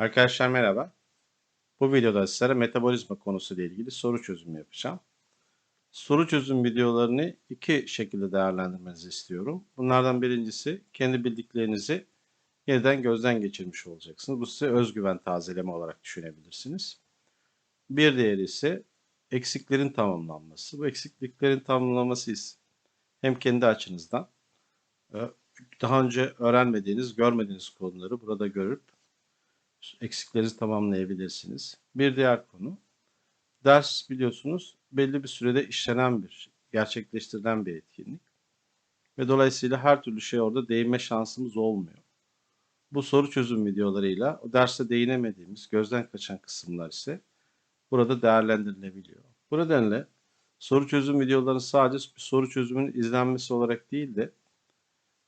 Arkadaşlar merhaba. Bu videoda sizlere metabolizma konusu ile ilgili soru çözümü yapacağım. Soru çözüm videolarını iki şekilde değerlendirmenizi istiyorum. Bunlardan birincisi kendi bildiklerinizi yeniden gözden geçirmiş olacaksınız. Bu size özgüven tazeleme olarak düşünebilirsiniz. Bir diğeri ise eksiklerin tamamlanması. Bu eksikliklerin tamamlanması ise hem kendi açınızdan e, daha önce öğrenmediğiniz, görmediğiniz konuları burada görüp eksiklerinizi tamamlayabilirsiniz. Bir diğer konu, ders biliyorsunuz belli bir sürede işlenen bir, gerçekleştirilen bir etkinlik. Ve dolayısıyla her türlü şey orada değinme şansımız olmuyor. Bu soru çözüm videolarıyla o derste değinemediğimiz, gözden kaçan kısımlar ise burada değerlendirilebiliyor. Bu nedenle soru çözüm videoları sadece bir soru çözümünün izlenmesi olarak değil de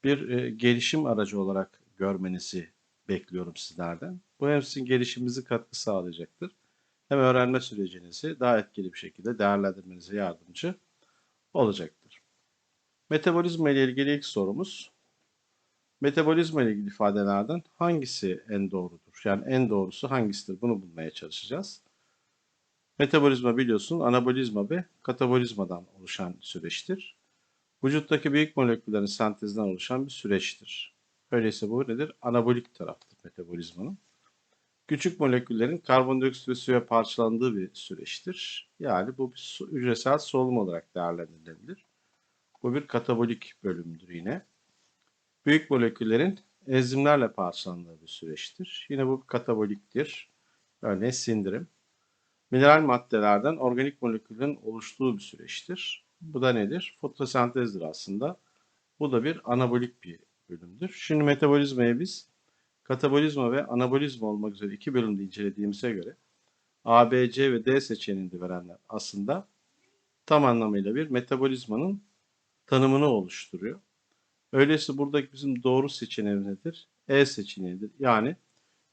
bir e, gelişim aracı olarak görmenizi bekliyorum sizlerden. Bu hem sizin gelişiminizi katkı sağlayacaktır. Hem öğrenme sürecinizi daha etkili bir şekilde değerlendirmenize yardımcı olacaktır. Metabolizma ile ilgili ilk sorumuz. Metabolizma ile ilgili ifadelerden hangisi en doğrudur? Yani en doğrusu hangisidir? Bunu bulmaya çalışacağız. Metabolizma biliyorsun anabolizma ve katabolizmadan oluşan süreçtir. Vücuttaki büyük moleküllerin sentezinden oluşan bir süreçtir. Öyleyse bu nedir? Anabolik taraftır metabolizmanın. Küçük moleküllerin karbondioksit ve suya parçalandığı bir süreçtir. Yani bu bir su, hücresel solunum olarak değerlendirilebilir. Bu bir katabolik bölümdür yine. Büyük moleküllerin enzimlerle parçalandığı bir süreçtir. Yine bu kataboliktir. Örneğin sindirim. Mineral maddelerden organik moleküllerin oluştuğu bir süreçtir. Bu da nedir? Fotosentezdir aslında. Bu da bir anabolik bir bölümdür. Şimdi metabolizmayı biz katabolizma ve anabolizma olmak üzere iki bölümde incelediğimize göre A, B, C ve D seçeneğinde verenler aslında tam anlamıyla bir metabolizmanın tanımını oluşturuyor. Öyleyse buradaki bizim doğru seçeneğimiz nedir? E seçeneğidir. Yani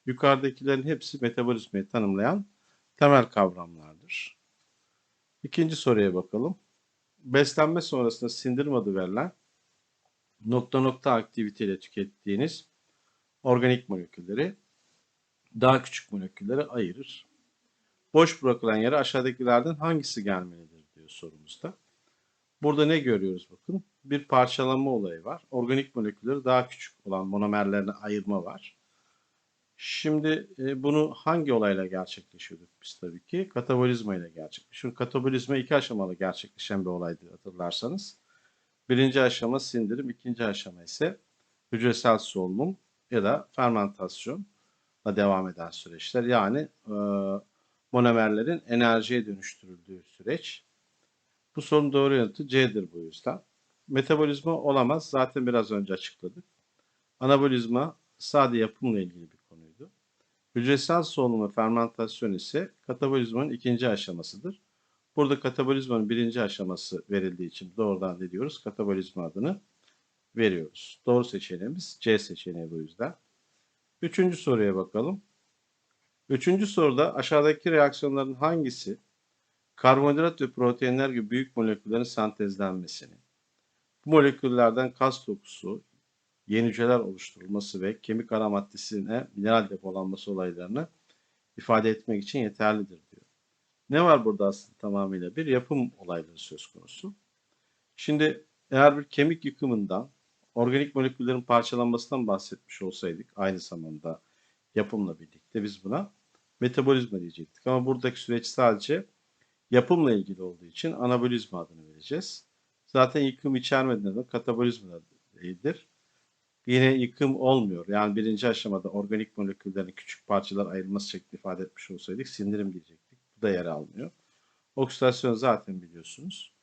yukarıdakilerin hepsi metabolizmayı tanımlayan temel kavramlardır. İkinci soruya bakalım. Beslenme sonrasında sindirim adı verilen nokta nokta aktiviteyle tükettiğiniz organik molekülleri daha küçük moleküllere ayırır. Boş bırakılan yere aşağıdakilerden hangisi gelmelidir diyor sorumuzda. Burada ne görüyoruz bakın. Bir parçalanma olayı var. Organik molekülleri daha küçük olan monomerlerine ayırma var. Şimdi e, bunu hangi olayla gerçekleşiyorduk biz tabii ki? Katabolizma ile gerçekleşiyor. Katabolizma iki aşamalı gerçekleşen bir olaydı hatırlarsanız. Birinci aşama sindirim, ikinci aşama ise hücresel solunum ya da fermentasyonla devam eden süreçler. Yani e, monomerlerin enerjiye dönüştürüldüğü süreç. Bu sorunun doğru yanıtı C'dir bu yüzden. Metabolizma olamaz. Zaten biraz önce açıkladık. Anabolizma sade yapımla ilgili bir konuydu. Hücresel solunum ve fermentasyon ise katabolizmanın ikinci aşamasıdır. Burada katabolizmanın birinci aşaması verildiği için doğrudan ne diyoruz? Katabolizma adını veriyoruz. Doğru seçeneğimiz C seçeneği bu yüzden. Üçüncü soruya bakalım. Üçüncü soruda aşağıdaki reaksiyonların hangisi karbonhidrat ve proteinler gibi büyük moleküllerin sentezlenmesini, bu moleküllerden kas dokusu, yeni oluşturulması ve kemik ara maddesine mineral depolanması olaylarını ifade etmek için yeterlidir. Ne var burada aslında tamamıyla? Bir yapım olayları söz konusu. Şimdi eğer bir kemik yıkımından organik moleküllerin parçalanmasından bahsetmiş olsaydık aynı zamanda yapımla birlikte biz buna metabolizma diyecektik. Ama buradaki süreç sadece yapımla ilgili olduğu için anabolizma adını vereceğiz. Zaten yıkım içermediğinden de katabolizma değildir. Yine yıkım olmuyor. Yani birinci aşamada organik moleküllerin küçük parçalar ayrılması şeklinde ifade etmiş olsaydık sindirim diyecektik. Da yer almıyor. Oksidasyon zaten biliyorsunuz.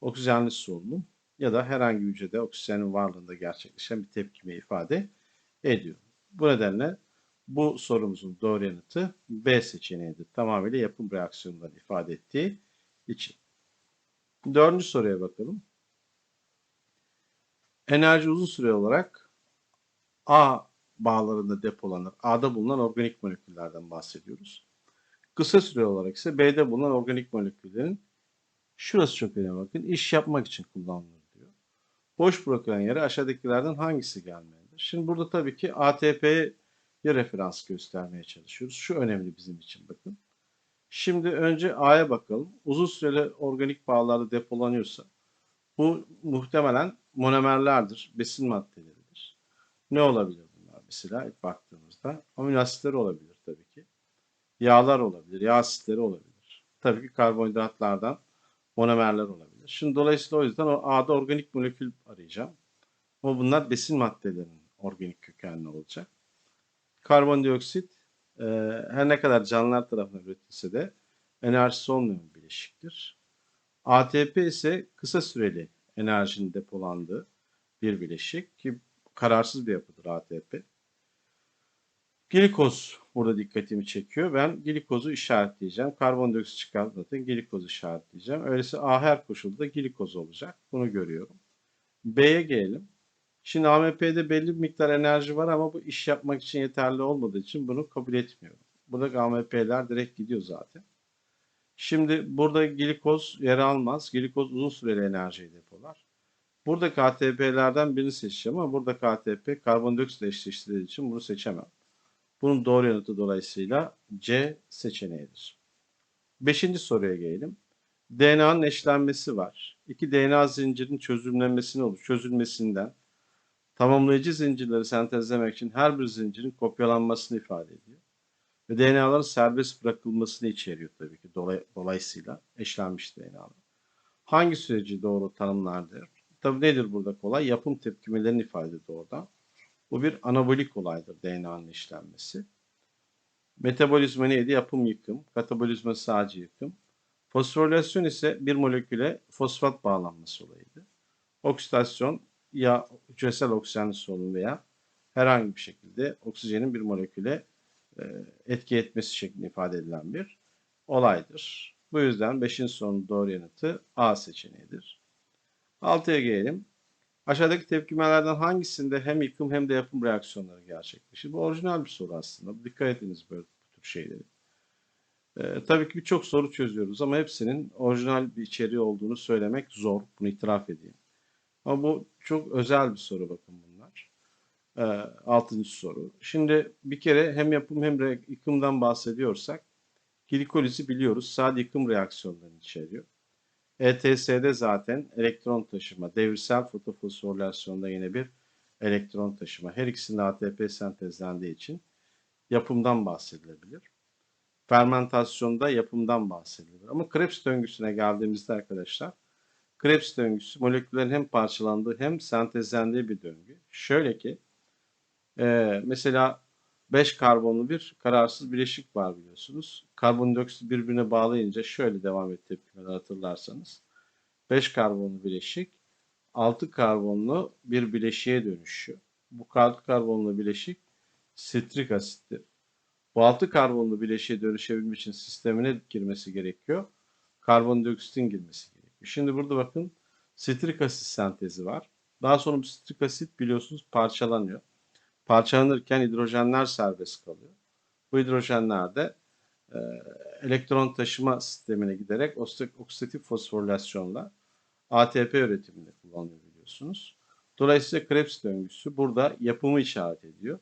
Oksijenli solunum ya da herhangi bir hücrede oksijenin varlığında gerçekleşen bir tepkime ifade ediyor. Bu nedenle bu sorumuzun doğru yanıtı B seçeneğidir. Tamamıyla yapım reaksiyonları ifade ettiği için. Dördüncü soruya bakalım. Enerji uzun süre olarak A bağlarında depolanır. A'da bulunan organik moleküllerden bahsediyoruz. Kısa süre olarak ise B'de bulunan organik moleküllerin şurası çok önemli bakın iş yapmak için kullanılır diyor. Boş bırakılan yere aşağıdakilerden hangisi gelmelidir? Şimdi burada tabii ki ATP'ye referans göstermeye çalışıyoruz. Şu önemli bizim için bakın. Şimdi önce A'ya bakalım. Uzun süreli organik bağlarda depolanıyorsa bu muhtemelen monomerlerdir, besin maddeleridir. Ne olabilir bunlar mesela baktığımızda? Amino asitleri olabilir tabii ki. Yağlar olabilir, yağ asitleri olabilir. Tabii ki karbonhidratlardan monomerler olabilir. Şimdi dolayısıyla o yüzden o A'da organik molekül arayacağım. Ama bunlar besin maddelerinin organik kökenli olacak. Karbondioksit e, her ne kadar canlılar tarafından üretilse de enerjisi olmayan bir bileşiktir. ATP ise kısa süreli enerjinin depolandığı bir bileşik ki kararsız bir yapıdır ATP. Glikoz burada dikkatimi çekiyor. Ben glikozu işaretleyeceğim. Karbondioksit çıkartmadan glikozu işaretleyeceğim. Öyleyse A her koşulda glikoz olacak. Bunu görüyorum. B'ye gelelim. Şimdi AMP'de belli bir miktar enerji var ama bu iş yapmak için yeterli olmadığı için bunu kabul etmiyorum. Burada AMP'ler direkt gidiyor zaten. Şimdi burada glikoz yer almaz. Glikoz uzun süreli enerjiyi depolar. Burada KTP'lerden birini seçeceğim ama burada KTP karbondioksit eşleştirdiği için bunu seçemem. Bunun doğru yanıtı dolayısıyla C seçeneğidir. Beşinci soruya gelelim. DNA'nın eşlenmesi var. İki DNA zincirinin çözümlenmesini olur. Çözülmesinden tamamlayıcı zincirleri sentezlemek için her bir zincirin kopyalanmasını ifade ediyor. Ve DNA'ların serbest bırakılmasını içeriyor tabii ki dolay, dolayısıyla eşlenmiş DNA'lar. Hangi süreci doğru tanımlardır? Tabii nedir burada kolay? Yapım tepkimelerini ifade ediyor orada. Bu bir anabolik olaydır DNA'nın işlenmesi. Metabolizma neydi? Yapım yıkım. Katabolizma sadece yıkım. Fosforilasyon ise bir moleküle fosfat bağlanması olayıydı. Oksidasyon ya hücresel oksijenli solunum veya herhangi bir şekilde oksijenin bir moleküle e, etki etmesi şeklinde ifade edilen bir olaydır. Bu yüzden 5. sorunun doğru yanıtı A seçeneğidir. 6'ya gelelim. Aşağıdaki tepkimelerden hangisinde hem yıkım hem de yapım reaksiyonları gerçekleşir? Bu orijinal bir soru aslında. Dikkat ediniz böyle bu tür şeyleri. Ee, tabii ki birçok soru çözüyoruz ama hepsinin orijinal bir içeriği olduğunu söylemek zor. Bunu itiraf edeyim. Ama bu çok özel bir soru bakın bunlar. Ee, altıncı soru. Şimdi bir kere hem yapım hem de yıkımdan bahsediyorsak glikolizi biliyoruz. Sadece yıkım reaksiyonlarını içeriyor. ETS'de zaten elektron taşıma, devirsel fotofosforilasyonda yine bir elektron taşıma. Her ikisinde ATP sentezlendiği için yapımdan bahsedilebilir. Fermentasyonda yapımdan bahsedilir. Ama Krebs döngüsüne geldiğimizde arkadaşlar, Krebs döngüsü moleküllerin hem parçalandığı hem sentezlendiği bir döngü. Şöyle ki, e, mesela 5 karbonlu bir kararsız bileşik var biliyorsunuz. Karbondioksit birbirine bağlayınca şöyle devam etti tepkimeler hatırlarsanız. 5 karbonlu bileşik 6 karbonlu bir bileşiğe dönüşüyor. Bu 6 karbonlu bileşik sitrik asittir. Bu 6 karbonlu bileşiğe dönüşebilmek için sistemine girmesi gerekiyor. Karbondioksitin girmesi gerekiyor. Şimdi burada bakın sitrik asit sentezi var. Daha sonra bu sitrik asit biliyorsunuz parçalanıyor parçalanırken hidrojenler serbest kalıyor. Bu hidrojenler de e, elektron taşıma sistemine giderek oksidatif fosforilasyonla ATP üretiminde kullanılıyor biliyorsunuz. Dolayısıyla Krebs döngüsü burada yapımı işaret ediyor.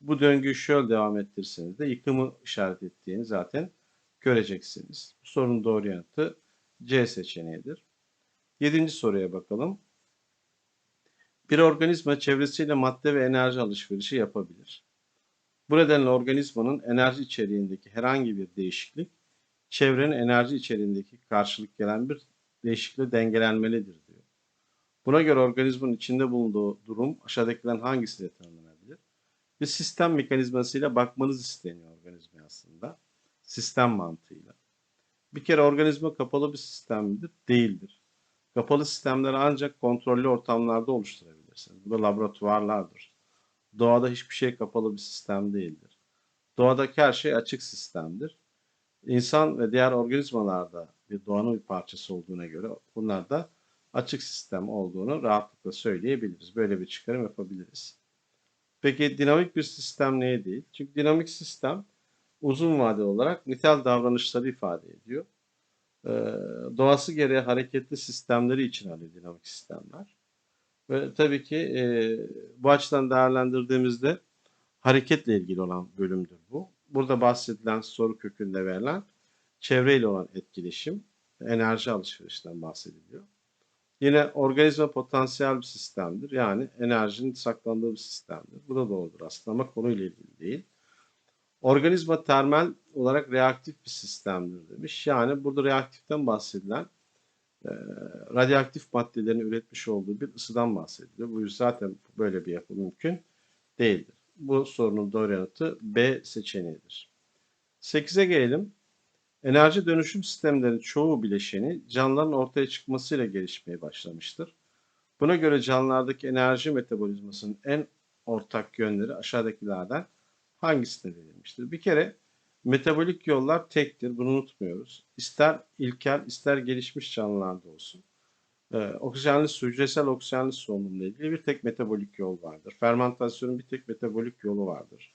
Bu döngüyü şöyle devam ettirirseniz de yıkımı işaret ettiğini zaten göreceksiniz. Bu sorunun doğru yanıtı C seçeneğidir. Yedinci soruya bakalım. Bir organizma çevresiyle madde ve enerji alışverişi yapabilir. Bu nedenle organizmanın enerji içeriğindeki herhangi bir değişiklik çevrenin enerji içeriğindeki karşılık gelen bir değişiklikle dengelenmelidir diyor. Buna göre organizmanın içinde bulunduğu durum aşağıdakilerin hangisiyle tanımlanabilir? Bir sistem mekanizmasıyla bakmanız isteniyor organizma aslında. Sistem mantığıyla. Bir kere organizma kapalı bir sistem midir? Değildir. Kapalı sistemleri ancak kontrollü ortamlarda oluşturabilirsiniz. Bu da laboratuvarlardır. Doğada hiçbir şey kapalı bir sistem değildir. Doğadaki her şey açık sistemdir. İnsan ve diğer organizmalarda bir doğanın bir parçası olduğuna göre bunlar da açık sistem olduğunu rahatlıkla söyleyebiliriz. Böyle bir çıkarım yapabiliriz. Peki dinamik bir sistem neye değil? Çünkü dinamik sistem uzun vadeli olarak nitel davranışları ifade ediyor e, doğası gereği hareketli sistemleri için alıyor dinamik sistemler. Ve tabii ki e, bu açıdan değerlendirdiğimizde hareketle ilgili olan bölümdür bu. Burada bahsedilen soru kökünde verilen çevreyle olan etkileşim, enerji alışverişinden bahsediliyor. Yine organizma potansiyel bir sistemdir. Yani enerjinin saklandığı bir sistemdir. Bu da doğrudur aslında ama konuyla ilgili değil. Organizma termal olarak reaktif bir sistemdir demiş. Yani burada reaktiften bahsedilen e, radyoaktif maddelerin üretmiş olduğu bir ısıdan bahsediliyor. Bu zaten böyle bir yapı mümkün değildir. Bu sorunun doğru yanıtı B seçeneğidir. 8'e gelelim. Enerji dönüşüm sistemlerinin çoğu bileşeni canlıların ortaya çıkmasıyla gelişmeye başlamıştır. Buna göre canlılardaki enerji metabolizmasının en ortak yönleri aşağıdakilerden hangisine verilmiştir? Bir kere metabolik yollar tektir. Bunu unutmuyoruz. İster ilkel ister gelişmiş canlılarda olsun. Ee, oksijenli su, hücresel oksijenli solunumla ilgili bir tek metabolik yol vardır. Fermentasyonun bir tek metabolik yolu vardır.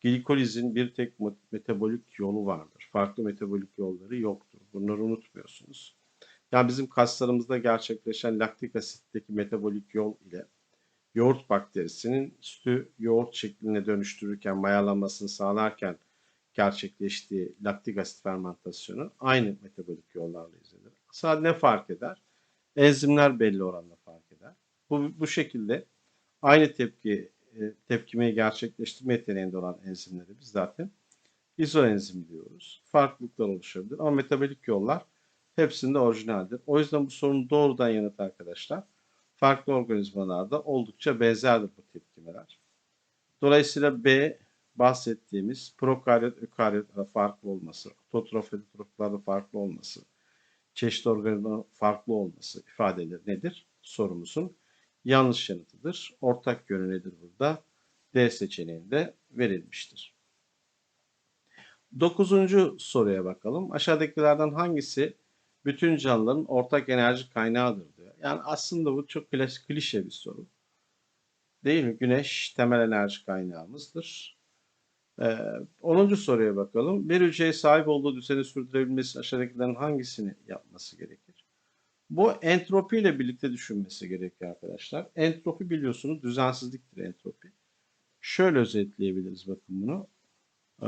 Glikolizin bir tek metabolik yolu vardır. Farklı metabolik yolları yoktur. Bunları unutmuyorsunuz. Yani bizim kaslarımızda gerçekleşen laktik asitteki metabolik yol ile yoğurt bakterisinin sütü yoğurt şekline dönüştürürken, mayalanmasını sağlarken gerçekleştiği laktik asit fermentasyonu aynı metabolik yollarla izlenir. Sadece ne fark eder? Enzimler belli oranda fark eder. Bu, bu şekilde aynı tepki e, tepkimeyi gerçekleştirme yeteneğinde olan enzimleri biz zaten izoenzim diyoruz. Farklılıklar oluşabilir ama metabolik yollar hepsinde orijinaldir. O yüzden bu sorunun doğrudan yanıtı arkadaşlar farklı organizmalarda oldukça benzerdir bu tepkimeler. Dolayısıyla B bahsettiğimiz prokaryot, ökaryot farklı olması, ototrof, heterotroflarda farklı olması, çeşitli organizma farklı olması ifadeleri nedir? Sorumuzun yanlış yanıtıdır. Ortak yönü nedir burada? D seçeneğinde verilmiştir. Dokuzuncu soruya bakalım. Aşağıdakilerden hangisi bütün canlıların ortak enerji kaynağıdır diyor. Yani aslında bu çok klişe bir soru. Değil mi? Güneş temel enerji kaynağımızdır. Ee, 10. soruya bakalım. Bir hücreye sahip olduğu düzeni sürdürebilmesi aşağıdakilerin hangisini yapması gerekir? Bu entropi ile birlikte düşünmesi gerekiyor arkadaşlar. Entropi biliyorsunuz düzensizliktir entropi. Şöyle özetleyebiliriz bakın bunu. Ee,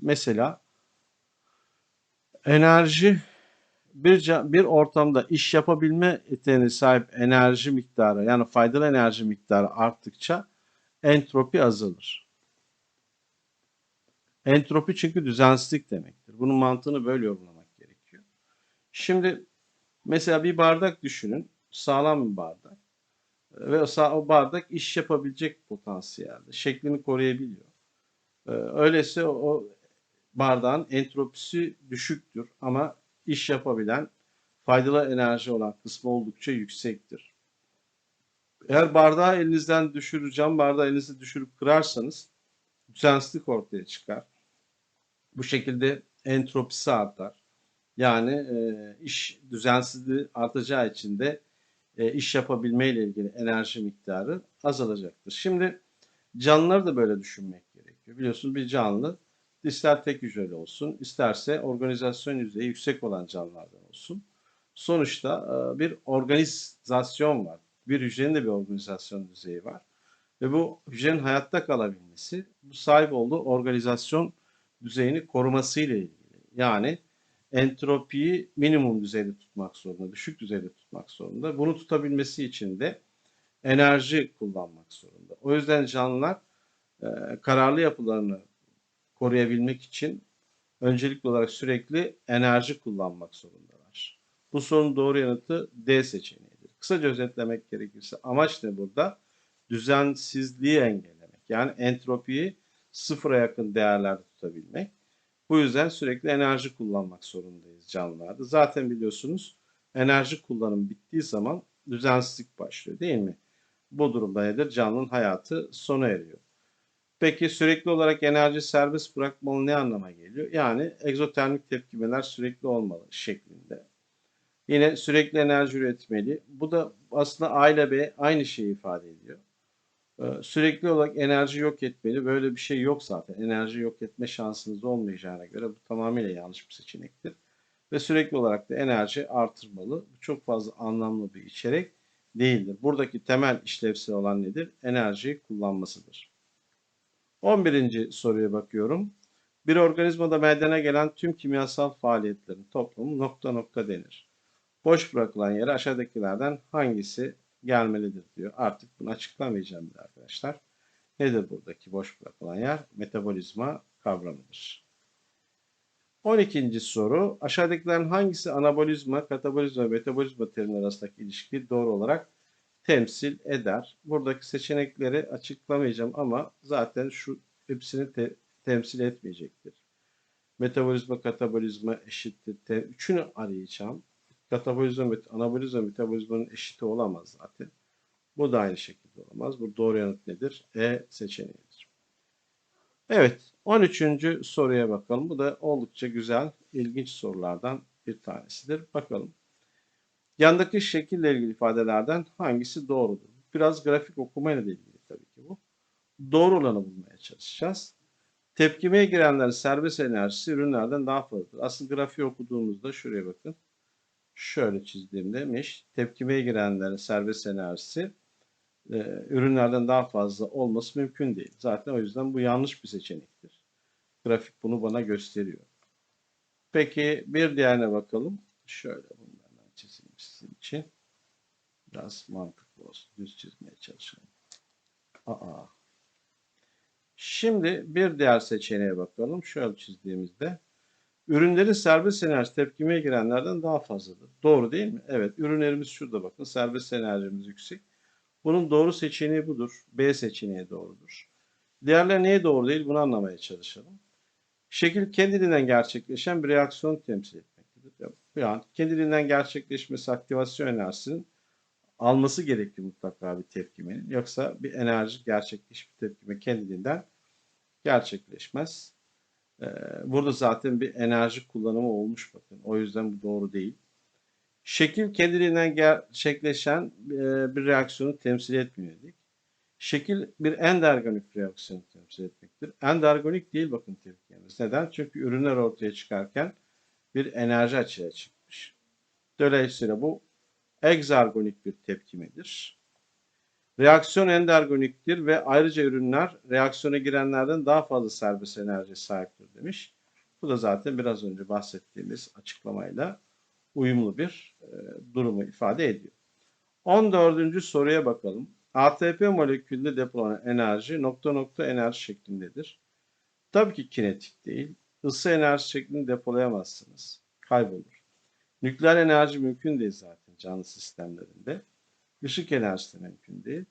mesela enerji bir, bir ortamda iş yapabilme yeteneğine sahip enerji miktarı yani faydalı enerji miktarı arttıkça entropi azalır. Entropi çünkü düzensizlik demektir. Bunun mantığını böyle yorumlamak gerekiyor. Şimdi mesela bir bardak düşünün. Sağlam bir bardak. Ve o bardak iş yapabilecek potansiyelde. Şeklini koruyabiliyor. Ee, öyleyse o bardağın entropisi düşüktür ama iş yapabilen, faydalı enerji olan kısmı oldukça yüksektir. Eğer bardağı elinizden düşüreceğim, bardağı elinizi düşürüp kırarsanız düzensizlik ortaya çıkar. Bu şekilde entropisi artar. Yani e, iş düzensizliği artacağı için de e, iş yapabilme ile ilgili enerji miktarı azalacaktır. Şimdi canlıları da böyle düşünmek gerekiyor. Biliyorsunuz bir canlı ister tek hücreli olsun, isterse organizasyon yüzeyi yüksek olan canlılardan olsun. Sonuçta e, bir organizasyon var. Bir hücrenin de bir organizasyon düzeyi var. Ve bu hücrenin hayatta kalabilmesi, bu sahip olduğu organizasyon düzeyini korumasıyla ilgili. Yani entropiyi minimum düzeyde tutmak zorunda, düşük düzeyde tutmak zorunda. Bunu tutabilmesi için de enerji kullanmak zorunda. O yüzden canlılar e, kararlı yapılarını koruyabilmek için öncelikli olarak sürekli enerji kullanmak zorundalar. Bu sorunun doğru yanıtı D seçeneğidir. Kısaca özetlemek gerekirse amaç ne burada? Düzensizliği engellemek. Yani entropiyi sıfıra yakın değerlerde tutabilmek. Bu yüzden sürekli enerji kullanmak zorundayız canlılarda. Zaten biliyorsunuz enerji kullanım bittiği zaman düzensizlik başlıyor değil mi? Bu durumda nedir? Canlının hayatı sona eriyor. Peki sürekli olarak enerji serbest bırakmalı ne anlama geliyor? Yani egzotermik tepkimeler sürekli olmalı şeklinde. Yine sürekli enerji üretmeli. Bu da aslında A ile B aynı şeyi ifade ediyor. Sürekli olarak enerji yok etmeli. Böyle bir şey yok zaten. Enerji yok etme şansınız olmayacağına göre bu tamamıyla yanlış bir seçenektir. Ve sürekli olarak da enerji artırmalı. Bu çok fazla anlamlı bir içerik değildir. Buradaki temel işlevsel olan nedir? Enerjiyi kullanmasıdır. 11. soruya bakıyorum. Bir organizmada meydana gelen tüm kimyasal faaliyetlerin toplamı nokta nokta denir. Boş bırakılan yere aşağıdakilerden hangisi gelmelidir diyor. Artık bunu açıklamayacağım bile arkadaşlar. Nedir buradaki boş bırakılan yer? Metabolizma kavramıdır. 12. soru. Aşağıdakilerin hangisi anabolizma, katabolizma ve metabolizma terimleri arasındaki ilişkiyi doğru olarak temsil eder? Buradaki seçenekleri açıklamayacağım ama zaten şu hepsini te- temsil etmeyecektir. Metabolizma, katabolizma eşittir. Te- üçünü arayacağım. Katabolizma, met- anabolizma, metabolizmanın eşiti olamaz zaten. Bu da aynı şekilde olamaz. Bu doğru yanıt nedir? E seçeneğidir. Evet, 13. soruya bakalım. Bu da oldukça güzel, ilginç sorulardan bir tanesidir. Bakalım. Yandaki şekille ilgili ifadelerden hangisi doğrudur? Biraz grafik okumayla da ilgili tabii ki bu. Doğru olanı bulmaya çalışacağız. Tepkimeye girenlerin serbest enerjisi ürünlerden daha fazladır. Aslında grafiği okuduğumuzda şuraya bakın. Şöyle çizdiğim demiş. Tepkimeye girenlerin serbest enerjisi e, ürünlerden daha fazla olması mümkün değil. Zaten o yüzden bu yanlış bir seçenektir. Grafik bunu bana gösteriyor. Peki bir diğerine bakalım. Şöyle bunlardan çizeyim sizin için. Biraz mantıklı olsun. Düz çizmeye çalışalım. Aa. Şimdi bir diğer seçeneğe bakalım. Şöyle çizdiğimizde. Ürünlerin serbest enerji tepkimeye girenlerden daha fazladır. Doğru değil mi? Evet. Ürünlerimiz şurada bakın. Serbest enerjimiz yüksek. Bunun doğru seçeneği budur. B seçeneği doğrudur. Diğerleri neye doğru değil bunu anlamaya çalışalım. Şekil kendiliğinden gerçekleşen bir reaksiyon temsil etmektedir. Yani kendiliğinden gerçekleşmesi aktivasyon enerjisinin alması gerekiyor mutlaka bir tepkimenin. Yoksa bir enerji gerçekleşmiş bir tepkime kendiliğinden gerçekleşmez. Ee, Burada zaten bir enerji kullanımı olmuş bakın. O yüzden bu doğru değil. Şekil kendiliğinden gerçekleşen e, bir reaksiyonu temsil etmiyor dedik. Şekil bir endergonik reaksiyonu temsil etmektir. Endergonik değil bakın tepkimiz. Neden? Çünkü ürünler ortaya çıkarken bir enerji açığa çıkmış. Dolayısıyla bu egzergonik bir tepkimedir. Reaksiyon endergoniktir ve ayrıca ürünler reaksiyona girenlerden daha fazla serbest enerjiye sahiptir demiş. Bu da zaten biraz önce bahsettiğimiz açıklamayla uyumlu bir e, durumu ifade ediyor. 14. soruya bakalım. ATP molekülünde depolanan enerji nokta nokta enerji şeklindedir. Tabii ki kinetik değil. Isı enerji şeklinde depolayamazsınız. Kaybolur. Nükleer enerji mümkün değil zaten canlı sistemlerinde. Işık enerjisi mümkün değil.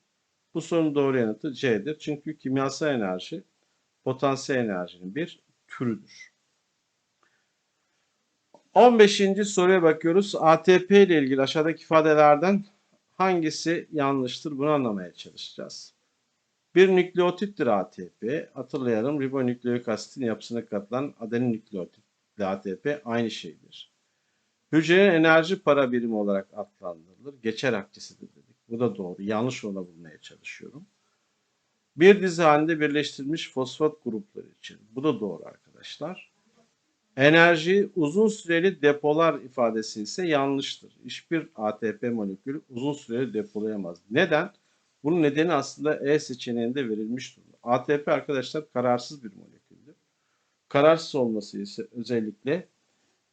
Bu sorunun doğru yanıtı C'dir. Çünkü kimyasal enerji potansiyel enerjinin bir türüdür. 15. soruya bakıyoruz. ATP ile ilgili aşağıdaki ifadelerden hangisi yanlıştır bunu anlamaya çalışacağız. Bir nükleotittir ATP. Hatırlayalım ribonükleik asitin yapısına katılan adenin nükleotitle ATP aynı şeydir. Hücrenin enerji para birimi olarak adlandırılır. Geçer akçesidir. Bu da doğru. Yanlış olanı bulmaya çalışıyorum. Bir dizi halinde birleştirilmiş fosfat grupları için. Bu da doğru arkadaşlar. Enerji uzun süreli depolar ifadesi ise yanlıştır. Hiçbir ATP molekülü uzun süreli depolayamaz. Neden? Bunun nedeni aslında E seçeneğinde verilmiş durumda. ATP arkadaşlar kararsız bir moleküldür. Kararsız olması ise özellikle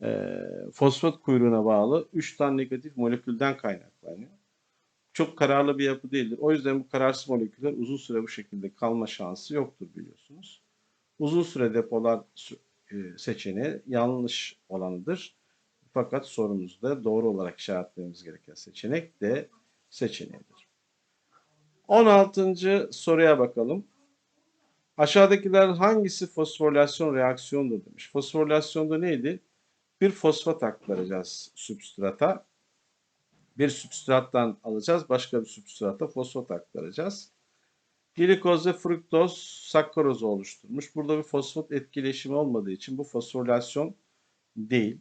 e, fosfat kuyruğuna bağlı 3 tane negatif molekülden kaynaklanıyor. Çok kararlı bir yapı değildir. O yüzden bu kararsız moleküller uzun süre bu şekilde kalma şansı yoktur biliyorsunuz. Uzun süre depolar e, seçeneği yanlış olanıdır. Fakat sorumuzda doğru olarak işaretlememiz gereken seçenek de seçeneğidir. 16. soruya bakalım. Aşağıdakiler hangisi fosforilasyon reaksiyonudur demiş. Fosforilasyonda neydi? Bir fosfat aktaracağız substrata. Bir substrattan alacağız, başka bir substrata fosfat aktaracağız. Glikoz ve fruktoz sakkarozu oluşturmuş. Burada bir fosfat etkileşimi olmadığı için bu fosforilasyon değil.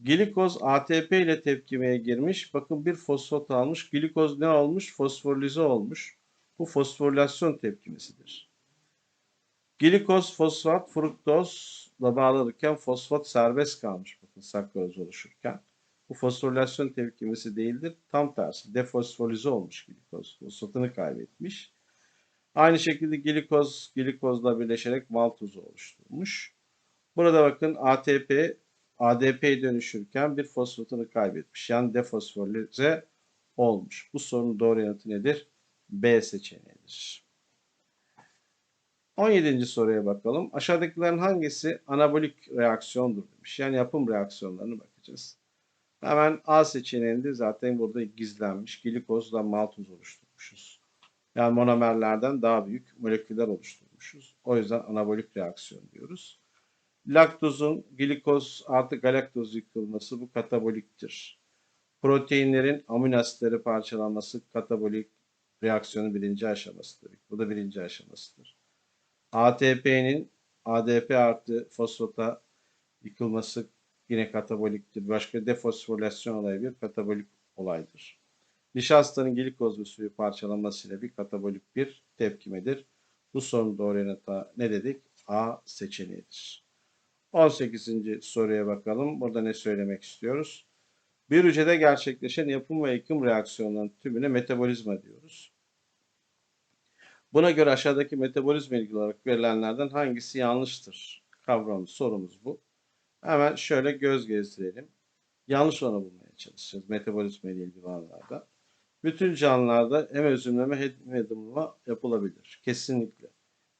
Glikoz ATP ile tepkimeye girmiş. Bakın bir fosfat almış. Glikoz ne olmuş? Fosforilize olmuş. Bu fosforilasyon tepkimesidir. Glikoz, fosfat, fruktozla bağlanırken fosfat serbest kalmış. Bakın sakkaroz oluşurken. Bu fosforilasyon tepkimesi değildir. Tam tersi defosforize olmuş glikoz. Fosfatını kaybetmiş. Aynı şekilde glikoz, glikozla birleşerek maltozu oluşturmuş. Burada bakın ATP, ADP'ye dönüşürken bir fosfatını kaybetmiş. Yani defosforize olmuş. Bu sorunun doğru yanıtı nedir? B seçeneğidir. 17. soruya bakalım. Aşağıdakilerin hangisi anabolik reaksiyondur demiş. Yani yapım reaksiyonlarına bakacağız. Hemen A seçeneğinde zaten burada gizlenmiş. Glikozla maltoz oluşturmuşuz. Yani monomerlerden daha büyük moleküller oluşturmuşuz. O yüzden anabolik reaksiyon diyoruz. Laktozun glikoz artı galaktoz yıkılması bu kataboliktir. Proteinlerin amino asitleri parçalanması katabolik reaksiyonun birinci aşamasıdır. Bu da birinci aşamasıdır. ATP'nin ADP artı fosfata yıkılması yine kataboliktir. Başka defosforilasyon olayı bir katabolik olaydır. Nişastanın glikoz ve suyu parçalanmasıyla bir katabolik bir tepkimedir. Bu sorunun doğru yanıtı ne dedik? A seçeneğidir. 18. soruya bakalım. Burada ne söylemek istiyoruz? Bir hücrede gerçekleşen yapım ve yıkım reaksiyonlarının tümüne metabolizma diyoruz. Buna göre aşağıdaki metabolizma ilgili olarak verilenlerden hangisi yanlıştır? Kavramı sorumuz bu. Hemen şöyle göz gezdirelim. Yanlış olanı bulmaya çalışacağız metabolizma ile ilgili alanlarda. Bütün canlılarda hem özümleme hem yadımlama yapılabilir. Kesinlikle.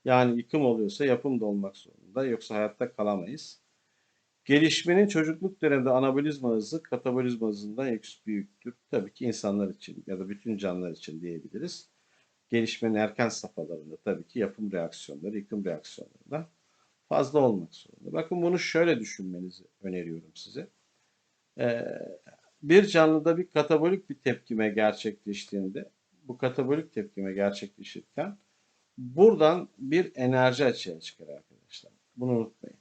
Yani yıkım oluyorsa yapım da olmak zorunda. Yoksa hayatta kalamayız. Gelişmenin çocukluk döneminde anabolizma hızı katabolizma hızından büyüktür. Tabii ki insanlar için ya da bütün canlılar için diyebiliriz. Gelişmenin erken safhalarında tabii ki yapım reaksiyonları, yıkım reaksiyonlarında fazla olmak zorunda. Bakın bunu şöyle düşünmenizi öneriyorum size. Ee, bir canlıda bir katabolik bir tepkime gerçekleştiğinde, bu katabolik tepkime gerçekleşirken buradan bir enerji açığa çıkar arkadaşlar. Bunu unutmayın.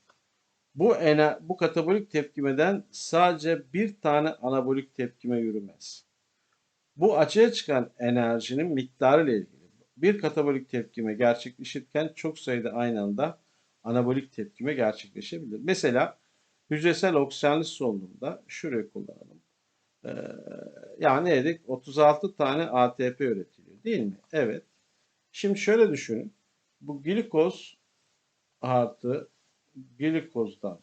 Bu ener bu katabolik tepkimeden sadece bir tane anabolik tepkime yürümez. Bu açığa çıkan enerjinin miktarı ile ilgili. Bir katabolik tepkime gerçekleşirken çok sayıda aynı anda anabolik tepkime gerçekleşebilir. Mesela hücresel oksijenli solunumda şurayı kullanalım. Ee, yani ne dedik? 36 tane ATP üretiliyor değil mi? Evet. Şimdi şöyle düşünün. Bu glikoz artı glikozdan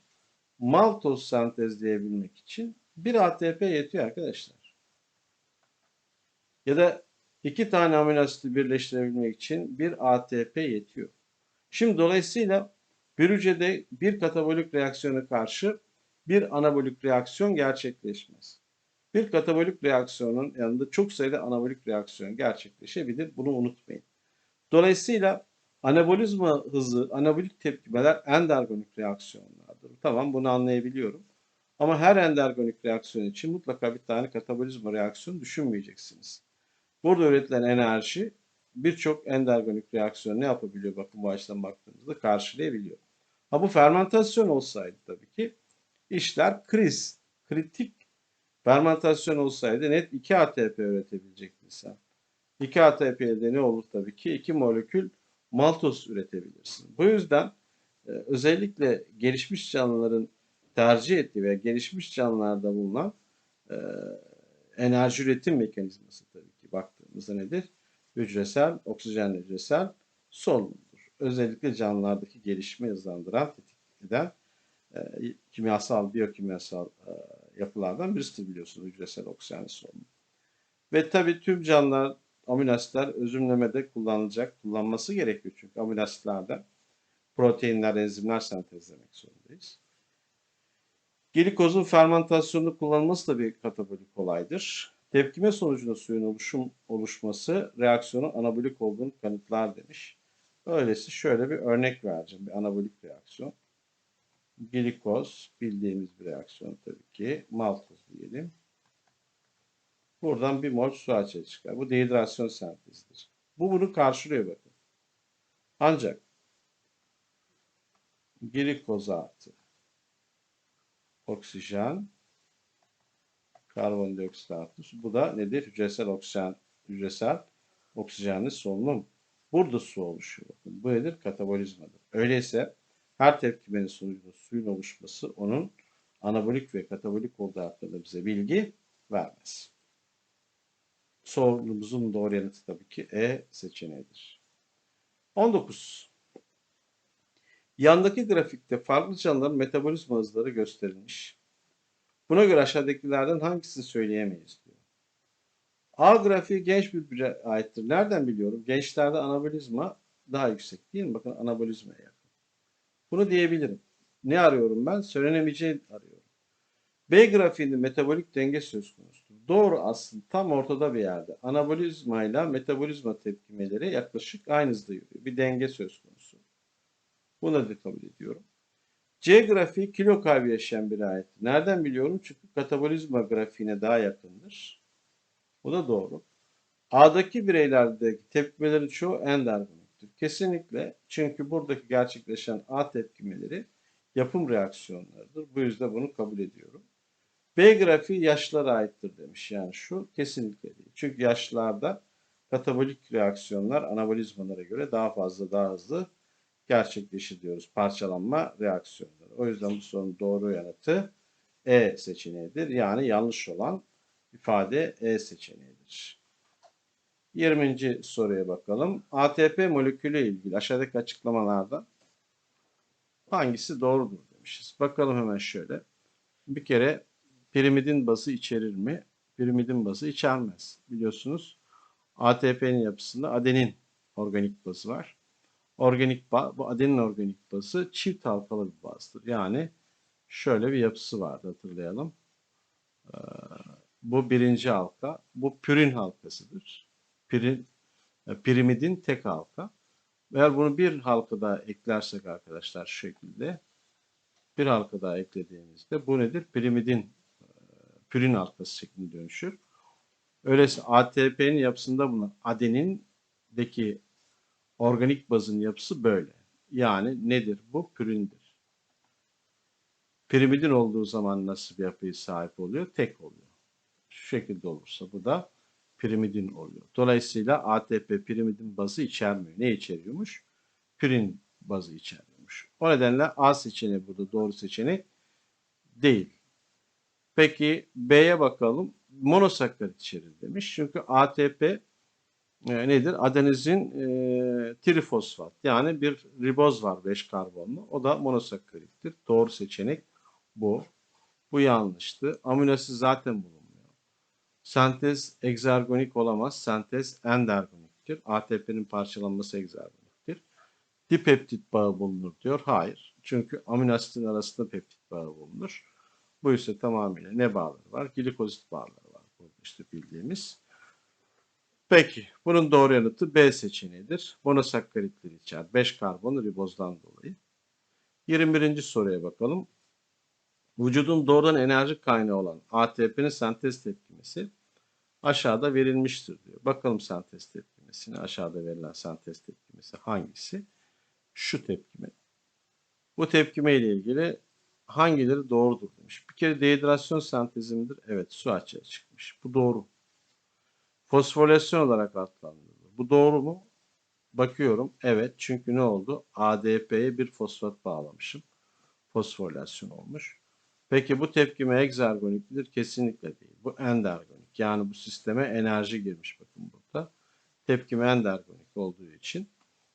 maltoz sentezleyebilmek için bir ATP yetiyor arkadaşlar. Ya da iki tane amino asiti birleştirebilmek için bir ATP yetiyor. Şimdi dolayısıyla bir hücrede bir katabolik reaksiyona karşı bir anabolik reaksiyon gerçekleşmez. Bir katabolik reaksiyonun yanında çok sayıda anabolik reaksiyon gerçekleşebilir. Bunu unutmayın. Dolayısıyla anabolizma hızı, anabolik tepkimeler endergonik reaksiyonlardır. Tamam bunu anlayabiliyorum. Ama her endergonik reaksiyon için mutlaka bir tane katabolizma reaksiyonu düşünmeyeceksiniz. Burada üretilen enerji birçok endergonik reaksiyon ne yapabiliyor bakın bu açıdan baktığımızda karşılayabiliyor. Ha bu fermentasyon olsaydı tabii ki işler kriz, kritik fermentasyon olsaydı net 2 ATP üretebilecektin sen. 2 ATP'de ne olur tabii ki 2 molekül maltoz üretebilirsin. Bu yüzden e, özellikle gelişmiş canlıların tercih ettiği veya gelişmiş canlılarda bulunan e, enerji üretim mekanizması tabii ki baktığımızda nedir? Hücresel, oksijenli hücresel solunumdur. Özellikle canlılardaki gelişimi hızlandıran, tetikleyen e, kimyasal, biyokimyasal e, yapılardan birisidir biliyorsunuz hücresel oksijenli solunum. Ve tabii tüm canlılar amino asitler özümlemede kullanılacak, kullanması gerekiyor çünkü amino asitlerden proteinler, enzimler sentezlemek zorundayız. Glikozun fermentasyonunda kullanılması da bir katabolik olaydır. Tepkime sonucunda suyun oluşum oluşması reaksiyonun anabolik olduğunu kanıtlar demiş. Öyleyse şöyle bir örnek vereceğim. Bir anabolik reaksiyon. Glikoz bildiğimiz bir reaksiyon tabii ki. Maltoz diyelim. Buradan bir mol su açığa çıkar. Bu dehidrasyon sentezidir. Bu bunu karşılıyor bakın. Ancak glikoz artı oksijen karbondioksit artı su. Bu da nedir? Hücresel oksijen, hücresel oksijenli solunum. Burada su oluşuyor. Bakın. Bu nedir? Katabolizmadır. Öyleyse her tepkimenin sonucunda suyun oluşması onun anabolik ve katabolik olduğu hakkında bize bilgi vermez. Sorumuzun doğru yanıtı tabii ki E seçeneğidir. 19. Yandaki grafikte farklı canlıların metabolizma hızları gösterilmiş. Buna göre aşağıdakilerden hangisini söyleyemeyiz diyor. A grafiği genç bir bire aittir. Nereden biliyorum? Gençlerde anabolizma daha yüksek değil mi? Bakın anabolizmaya yakın. Bunu diyebilirim. Ne arıyorum ben? Söylenemeyeceği arıyorum. B grafiğinde metabolik denge söz konusudur. Doğru aslında tam ortada bir yerde. Anabolizma ile metabolizma tepkimeleri yaklaşık aynı hızda yürüyor. Bir denge söz konusu. Bunu da kabul ediyorum. C grafiği kilo kaybı yaşayan bir ait. Nereden biliyorum? Çünkü katabolizma grafiğine daha yakındır. Bu da doğru. A'daki bireylerdeki tepkimelerin çoğu endergoniktir. Kesinlikle çünkü buradaki gerçekleşen A tepkimeleri yapım reaksiyonlarıdır. Bu yüzden bunu kabul ediyorum. B grafiği yaşlılara aittir demiş. Yani şu kesinlikle değil. Çünkü yaşlılarda katabolik reaksiyonlar anabolizmalara göre daha fazla daha hızlı gerçekleşir diyoruz. Parçalanma reaksiyonları. O yüzden bu sorunun doğru yanıtı E seçeneğidir. Yani yanlış olan ifade E seçeneğidir. 20. soruya bakalım. ATP molekülü ilgili aşağıdaki açıklamalarda hangisi doğrudur demişiz. Bakalım hemen şöyle. Bir kere pirimidin bazı içerir mi? Pirimidin bazı içermez. Biliyorsunuz ATP'nin yapısında adenin organik bazı var. Organik bağ, bu adenin organik bazı çift halkalı bir bazdır. Yani şöyle bir yapısı vardı hatırlayalım. Ee, bu birinci halka. Bu pürin halkasıdır. Pirin, e, pirimidin tek halka. Eğer bunu bir halka daha eklersek arkadaşlar şu şekilde bir halka daha eklediğimizde bu nedir? Pirimidin e, pürin halkası şeklinde dönüşür. Öyleyse ATP'nin yapısında bulunan adenindeki organik bazın yapısı böyle. Yani nedir bu? Pürindir. Pirimidin olduğu zaman nasıl bir yapıya sahip oluyor? Tek oluyor. Şu şekilde olursa bu da pirimidin oluyor. Dolayısıyla ATP pirimidin bazı içermiyor. Ne içeriyormuş? Pirin bazı içeriyormuş. O nedenle A seçeneği burada doğru seçenek değil. Peki B'ye bakalım. Monosakkarit içerir demiş. Çünkü ATP e, nedir? Adenozin e, trifosfat. Yani bir riboz var 5 karbonlu. O da monosakkarittir. Doğru seçenek bu. Bu yanlıştı. Amino asit zaten bulunmuyor. Sentez egzergonik olamaz. Sentez endergoniktir. ATP'nin parçalanması egzergoniktir. Dipeptit bağı bulunur diyor. Hayır. Çünkü amino asitin arasında peptit bağı bulunur. Bu ise tamamıyla ne bağları var? Glikozit bağları var. Bu işte bildiğimiz. Peki, bunun doğru yanıtı B seçeneğidir. Monosakkaritleri içer. 5 karbon ribozdan dolayı. 21. soruya bakalım. Vücudun doğrudan enerji kaynağı olan ATP'nin sentez tepkimesi aşağıda verilmiştir diyor. Bakalım sentez tepkimesine. Aşağıda verilen sentez tepkimesi hangisi? Şu tepkime. Bu tepkime ile ilgili hangileri doğrudur demiş. Bir kere dehidrasyon sentezi Evet su açığa çıkmış. Bu doğru. Fosforilasyon olarak adlandırılır. Bu doğru mu? Bakıyorum. Evet. Çünkü ne oldu? ADP'ye bir fosfat bağlamışım. Fosforilasyon olmuş. Peki bu tepkime egzergonik midir? Kesinlikle değil. Bu endergonik. Yani bu sisteme enerji girmiş bakın burada. Tepkime endergonik olduğu için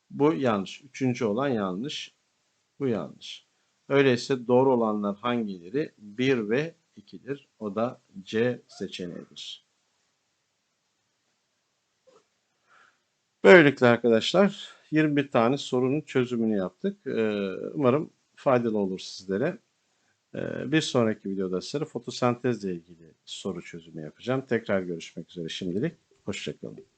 bu yanlış. Üçüncü olan yanlış. Bu yanlış. Öyleyse doğru olanlar hangileri? 1 ve 2'dir. O da C seçeneğidir. Böylelikle arkadaşlar 21 tane sorunun çözümünü yaptık. Ee, umarım faydalı olur sizlere. Ee, bir sonraki videoda size fotosentezle ilgili soru çözümü yapacağım. Tekrar görüşmek üzere şimdilik. Hoşçakalın.